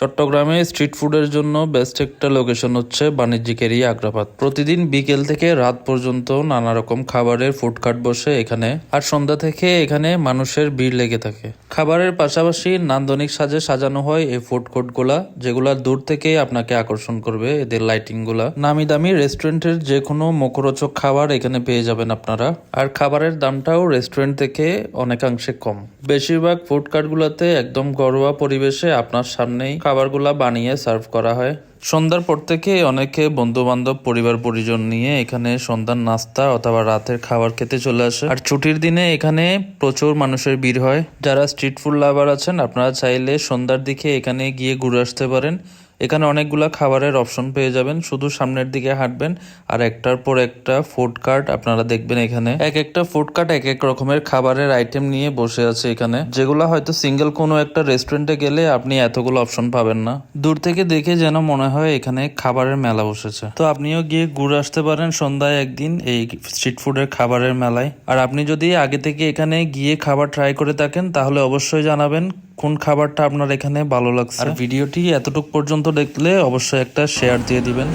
চট্টগ্রামে স্ট্রিট ফুডের জন্য বেস্ট একটা লোকেশন হচ্ছে বাণিজ্যিক এরিয়া আগ্রাবাদ। প্রতিদিন বিকেল থেকে রাত পর্যন্ত নানা রকম খাবারের ফুডকার্ট বসে এখানে, আর সন্ধ্যা থেকে এখানে মানুষের ভিড় লেগে থাকে। খাবারের পাশাপাশি নান্দনিক সাজে সাজানো হয় এই ফুড কোর্টগুলা, যেগুলা দূর থেকে আপনাকে আকর্ষণ করবে এদের লাইটিংগুলা। নামি দামি রেস্টুরেন্টের যে কোনো মুখরোচক খাবার এখানে পেয়ে যাবেন আপনারা, আর খাবারের দামটাও রেস্টুরেন্ট থেকে অনেকাংশে কম। বেশিরভাগ ফুড কার্টগুলোতে একদম ঘরোয়া পরিবেশে আপনার সামনেই খাবারগুলা বানিয়ে সার্ভ করা হয়। সন্ধ্যার পর থেকে অনেকে বন্ধু বান্ধব পরিবার, পরিজন নিয়ে এখানে সন্ধ্যার নাস্তা অথবা রাতের খাবার খেতে চলে আসে। আর ছুটির দিনে এখানে প্রচুর মানুষের ভিড় হয়। যারা স্ট্রিট ফুড লাভার আছেন, আপনারা চাইলে সন্ধ্যার দিকে এখানে গিয়ে ঘুরে আসতে পারেন। এখানে অনেকগুলা খাবারের অপশন পেয়ে যাবেন। শুধু সামনের দিকে হাঁটবেন আর একটার পর একটা ফুড কার্ট আপনারা দেখবেন এখানে। এক একটা ফুড কার্ট এক এক রকমের খাবারের আইটেম নিয়ে বসে আছে এখানে। যেগুলো হয়তো সিঙ্গেল কোনো একটা রেস্টুরেন্টে গেলে আপনি এতগুলো অপশন পাবেন না। দূর থেকে দেখে যেন মনে হয় এখানে খাবারের মেলা বসেছে। তো আপনিও গিয়ে ঘুরে আসতে পারেন সন্ধ্যায় একদিন এই স্ট্রিট ফুডের খাবারের মেলায়। আর আপনি যদি আগে থেকে এখানে গিয়ে খাবার ট্রাই করে থাকেন তাহলে অবশ্যই জানাবেন কোন খাবারটা আপনার এখানে ভালো লাগছে। আর ভিডিওটি এতটুক পর্যন্ত দেখলে অবশ্যই একটা শেয়ার দিয়ে দিবেন।